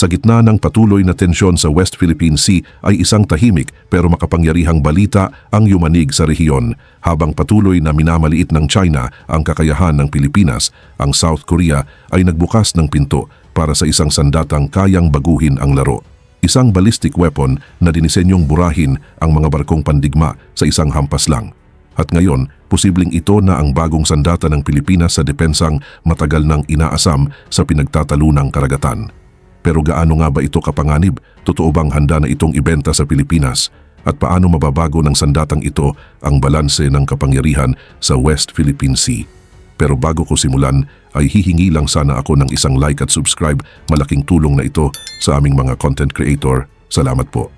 Sa gitna ng patuloy na tensyon sa West Philippine Sea ay isang tahimik pero makapangyarihang balita ang yumanig sa rehiyon. Habang patuloy na minamaliit ng China ang kakayahan ng Pilipinas, ang South Korea ay nagbukas ng pinto para sa isang sandatang kayang baguhin ang laro. Isang ballistic weapon na dinisenyong burahin ang mga barkong pandigma sa isang hampas lang. At ngayon, posibleng ito na ang bagong sandata ng Pilipinas sa depensang matagal nang inaasam sa pinagtatalunang karagatan. Pero gaano nga ba ito kapanganib? Totoo bang handa na itong ibenta sa Pilipinas? At paano mababago ng sandatang ito ang balanse ng kapangyarihan sa West Philippine Sea? Pero bago ko simulan, ay hihingi lang sana ako ng isang like at subscribe. Malaking tulong na ito sa aming mga content creator. Salamat po.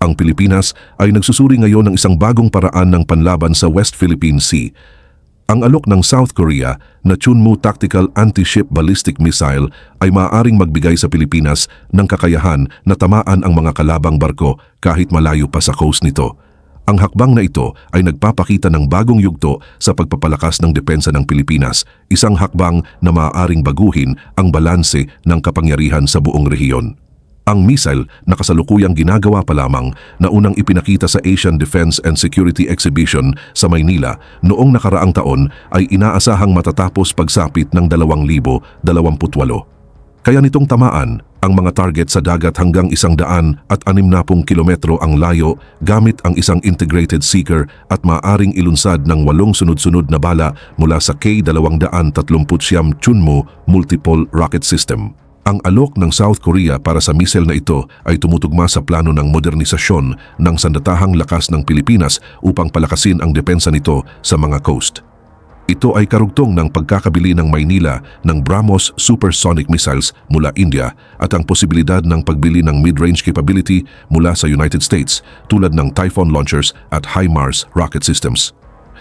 Ang Pilipinas ay nagsusuri ngayon ng isang bagong paraan ng panlaban sa West Philippine Sea. Ang alok ng South Korea na Chunmoo Tactical Anti-Ship Ballistic Missile ay maaaring magbigay sa Pilipinas ng kakayahan na tamaan ang mga kalabang barko kahit malayo pa sa coast nito. Ang hakbang na ito ay nagpapakita ng bagong yugto sa pagpapalakas ng depensa ng Pilipinas, isang hakbang na maaaring baguhin ang balanse ng kapangyarihan sa buong rehiyon. Ang missile na kasalukuyang ginagawa pa lamang na unang ipinakita sa Asian Defense and Security Exhibition sa Maynila noong nakaraang taon ay inaasahang matatapos pagsapit ng 2028. Kaya nitong tamaan ang mga target sa dagat hanggang isang daan at anim na pung kilometro ang layo gamit ang isang integrated seeker at maaring ilunsad ng walong sunod-sunod na bala mula sa K-239 Chunmoo Multiple Rocket System. Ang alok ng South Korea para sa missile na ito ay tumutugma sa plano ng modernisasyon ng sandatahang lakas ng Pilipinas upang palakasin ang depensa nito sa mga coast. Ito ay karugtong ng pagkakabili ng Maynila ng BrahMos supersonic missiles mula India at ang posibilidad ng pagbili ng mid-range capability mula sa United States tulad ng Typhoon launchers at HIMARS rocket systems.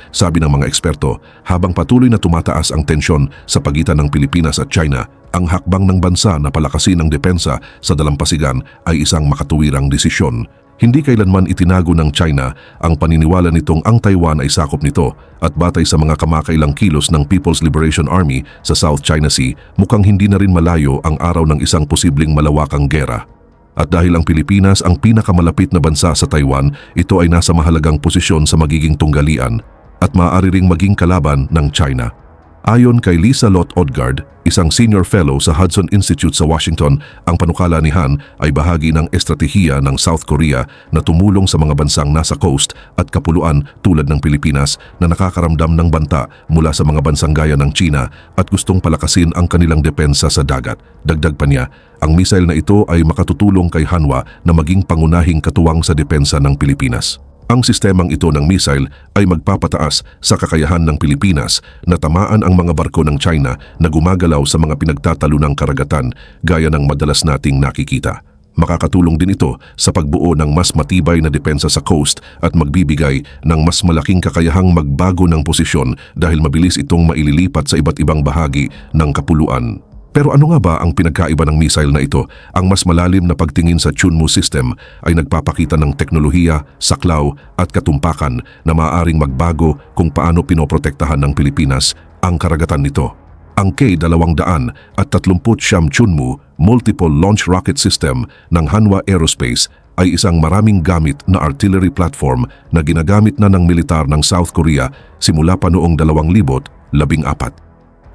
Sabi ng mga eksperto, habang patuloy na tumataas ang tensyon sa pagitan ng Pilipinas at China, ang hakbang ng bansa na palakasin ang depensa sa dalampasigan ay isang makatuwirang desisyon. Hindi kailanman itinago ng China ang paniniwala nitong ang Taiwan ay sakop nito at batay sa mga kamakailang kilos ng People's Liberation Army sa South China Sea, mukhang hindi na rin malayo ang araw ng isang posibleng malawakang gera. At dahil ang Pilipinas ang pinakamalapit na bansa sa Taiwan, ito ay nasa mahalagang posisyon sa magiging tunggalian at maaari ring maging kalaban ng China. Ayon kay Lisa Lot Odgaard, isang senior fellow sa Hudson Institute sa Washington, ang panukala ni Han ay bahagi ng estratehiya ng South Korea na tumulong sa mga bansang nasa coast at kapuluan tulad ng Pilipinas na nakakaramdam ng banta mula sa mga bansang gaya ng China at gustong palakasin ang kanilang depensa sa dagat. Dagdag pa niya, ang missile na ito ay makatutulong kay Hanwa na maging pangunahing katuwang sa depensa ng Pilipinas. Ang sistemang ito ng missile ay magpapataas sa kakayahan ng Pilipinas na tamaan ang mga barko ng China na gumagalaw sa mga pinagtatalunang karagatan gaya ng madalas nating nakikita. Makakatulong din ito sa pagbuo ng mas matibay na depensa sa coast at magbibigay ng mas malaking kakayahang magbago ng posisyon dahil mabilis itong maililipat sa iba't ibang bahagi ng kapuluan. Pero ano nga ba ang pinagkaiba ng missile na ito? Ang mas malalim na pagtingin sa Chunmoo system ay nagpapakita ng teknolohiya, saklaw at katumpakan na maaaring magbago kung paano pinoprotektahan ng Pilipinas ang karagatan nito. Ang K-200 at 30 Chunmoo Multiple Launch Rocket System ng Hanwha Aerospace ay isang maraming gamit na artillery platform na ginagamit na ng militar ng South Korea simula pa noong 2014.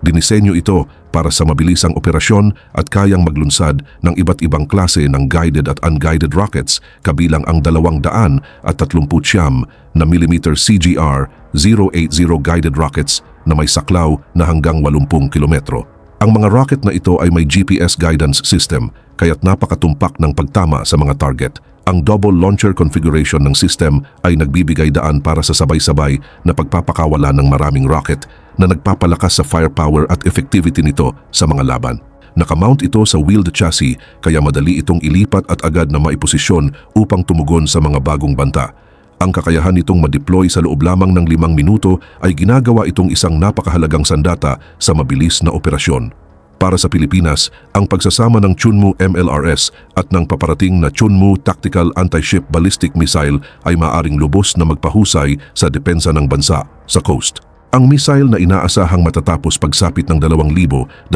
Dinisenyo ito para sa mabilisang operasyon at kayang maglunsad ng iba't ibang klase ng guided at unguided rockets kabilang ang 200 at 30 na mm CGR 080 guided rockets na may saklaw na hanggang 80 kilometro. Ang mga rocket na ito ay may GPS guidance system kaya't napakatumpak ng pagtama sa mga target. Ang double launcher configuration ng system ay nagbibigay daan para sa sabay-sabay na pagpapakawala ng maraming rocket na nagpapalakas sa firepower at effectivity nito sa mga laban. Nakamount ito sa wheeled chassis kaya madali itong ilipat at agad na maiposisyon upang tumugon sa mga bagong banta. Ang kakayahan nitong ma-deploy sa loob lamang ng limang minuto ay ginagawa itong isang napakahalagang sandata sa mabilis na operasyon. Para sa Pilipinas, ang pagsasama ng Chunmoo MLRS at ng paparating na Chunmoo Tactical Anti-Ship Ballistic Missile ay maaring lubos na magpahusay sa depensa ng bansa sa coast. Ang missile na inaasahang matatapos pagsapit ng 2028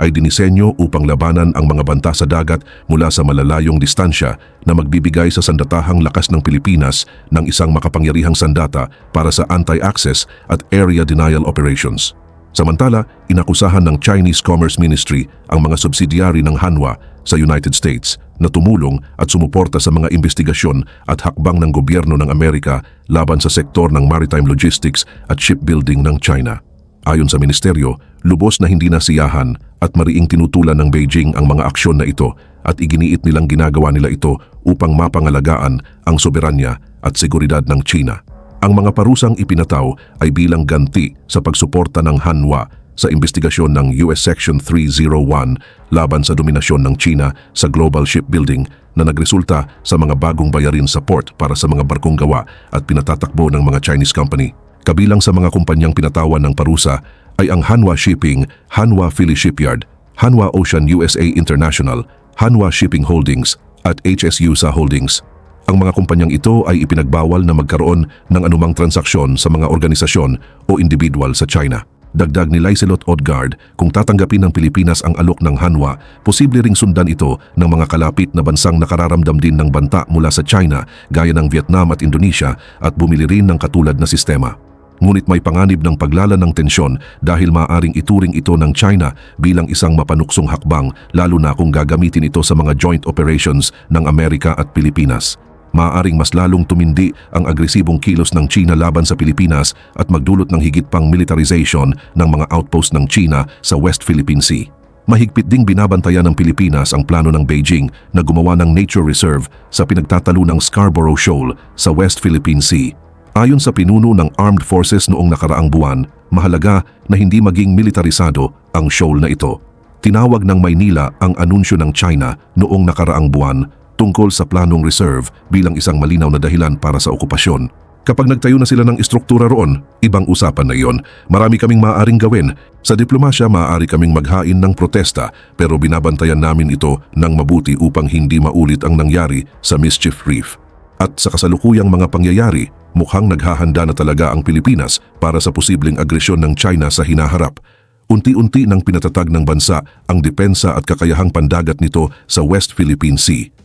ay dinisenyo upang labanan ang mga banta sa dagat mula sa malalayong distansya na magbibigay sa sandatahang lakas ng Pilipinas ng isang makapangyarihang sandata para sa anti-access at area denial operations. Samantala, inakusahan ng Chinese Commerce Ministry ang mga subsidiary ng Hanwha sa United States na tumulong at sumuporta sa mga investigasyon at hakbang ng gobyerno ng Amerika laban sa sektor ng maritime logistics at shipbuilding ng China. Ayon sa ministeryo, lubos na hindi nasiyahan at mariing tinutulan ng Beijing ang mga aksyon na ito at iginiit nilang ginagawa nila ito upang mapangalagaan ang soberanya at seguridad ng China. Ang mga parusang ipinataw ay bilang ganti sa pagsuporta ng Hanwha sa investigasyon ng US Section 301 laban sa dominasyon ng China sa global shipbuilding na nagresulta sa mga bagong bayarin sa port para sa mga barkong gawa at pinatatakbo ng mga Chinese company. Kabilang sa mga kumpanyang pinatawan ng parusa ay ang Hanwha Shipping, Hanwha Philly Shipyard, Hanwha Ocean USA International, Hanwha Shipping Holdings at HSU sa Holdings. Ang mga kumpanyang ito ay ipinagbawal na magkaroon ng anumang transaksyon sa mga organisasyon o individual sa China. Dagdag ni Lyselot Odgaard, kung tatanggapin ng Pilipinas ang alok ng Hanwha, posible ring sundan ito ng mga kalapit na bansang nakararamdam din ng banta mula sa China gaya ng Vietnam at Indonesia at bumili rin ng katulad na sistema. Ngunit may panganib ng paglala ng tensyon dahil maaring ituring ito ng China bilang isang mapanuksong hakbang lalo na kung gagamitin ito sa mga joint operations ng Amerika at Pilipinas maaaring mas lalong tumindi ang agresibong kilos ng China laban sa Pilipinas at magdulot ng higit pang militarization ng mga outpost ng China sa West Philippine Sea. Mahigpit ding binabantayan ng Pilipinas ang plano ng Beijing na gumawa ng nature reserve sa pinagtatalo ng Scarborough Shoal sa West Philippine Sea. Ayon sa pinuno ng Armed Forces noong nakaraang buwan, mahalaga na hindi maging militarisado ang shoal na ito. Tinawag ng Maynila ang anunsyo ng China noong nakaraang buwan tungkol sa planong reserve bilang isang malinaw na dahilan para sa okupasyon. Kapag nagtayo na sila ng istruktura roon, ibang usapan na iyon. Marami kaming maaaring gawin. Sa diplomasya, maaari kaming maghain ng protesta pero binabantayan namin ito ng mabuti upang hindi maulit ang nangyari sa Mischief Reef. At sa kasalukuyang mga pangyayari, mukhang naghahanda na talaga ang Pilipinas para sa posibleng agresyon ng China sa hinaharap. Unti-unti nang pinatatag ng bansa ang depensa at kakayahang pandagat nito sa West Philippine Sea.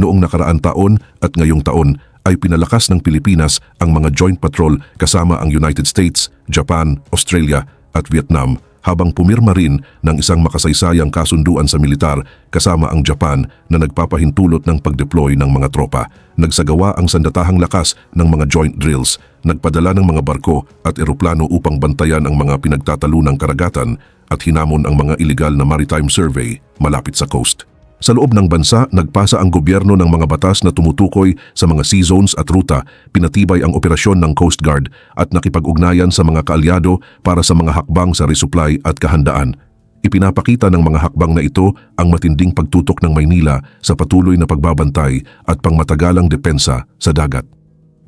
Noong nakaraan taon at ngayong taon ay pinalakas ng Pilipinas ang mga joint patrol kasama ang United States, Japan, Australia at Vietnam habang pumirma rin ng isang makasaysayang kasunduan sa militar kasama ang Japan na nagpapahintulot ng pagdeploy ng mga tropa. Nagsagawa ang sandatahang lakas ng mga joint drills, nagpadala ng mga barko at eroplano upang bantayan ang mga pinagtatalunang karagatan at hinamon ang mga iligal na maritime survey malapit sa coast. Sa loob ng bansa, nagpasa ang gobyerno ng mga batas na tumutukoy sa mga sea zones at ruta, pinatibay ang operasyon ng Coast Guard at nakipag-ugnayan sa mga kaalyado para sa mga hakbang sa resupply at kahandaan. Ipinapakita ng mga hakbang na ito ang matinding pagtutok ng Maynila sa patuloy na pagbabantay at pangmatagalang depensa sa dagat.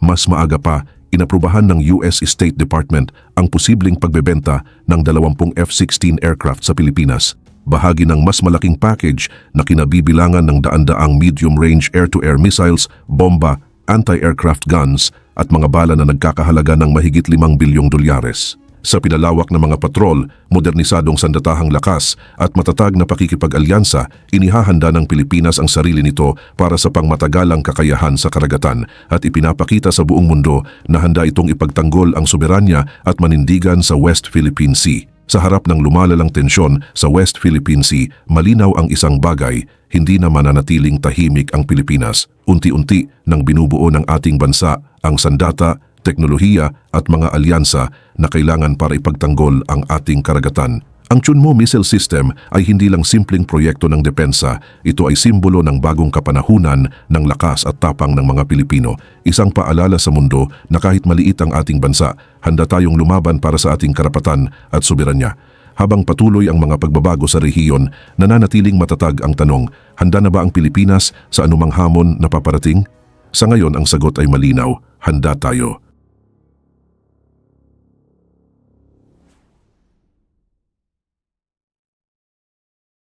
Mas maaga pa, inaprubahan ng US State Department ang posibleng pagbebenta ng 20 F-16 aircraft sa Pilipinas bahagi ng mas malaking package na kinabibilangan ng daan-daang medium-range air-to-air missiles, bomba, anti-aircraft guns at mga bala na nagkakahalaga ng mahigit 5 bilyong dolyares. Sa pinalawak na mga patrol, modernisadong sandatahang lakas at matatag na pakikipag-alyansa, inihahanda ng Pilipinas ang sarili nito para sa pangmatagalang kakayahan sa karagatan at ipinapakita sa buong mundo na handa itong ipagtanggol ang soberanya at manindigan sa West Philippine Sea. Sa harap ng lumalalang tensyon sa West Philippine Sea, malinaw ang isang bagay, hindi na mananatiling tahimik ang Pilipinas. Unti-unti nang binubuo ng ating bansa ang sandata, teknolohiya at mga alyansa na kailangan para ipagtanggol ang ating karagatan. Ang Chunmo Missile System ay hindi lang simpleng proyekto ng depensa, ito ay simbolo ng bagong kapanahunan ng lakas at tapang ng mga Pilipino. Isang paalala sa mundo na kahit maliit ang ating bansa, handa tayong lumaban para sa ating karapatan at soberanya. Habang patuloy ang mga pagbabago sa rehiyon, nananatiling matatag ang tanong, handa na ba ang Pilipinas sa anumang hamon na paparating? Sa ngayon ang sagot ay malinaw, handa tayo.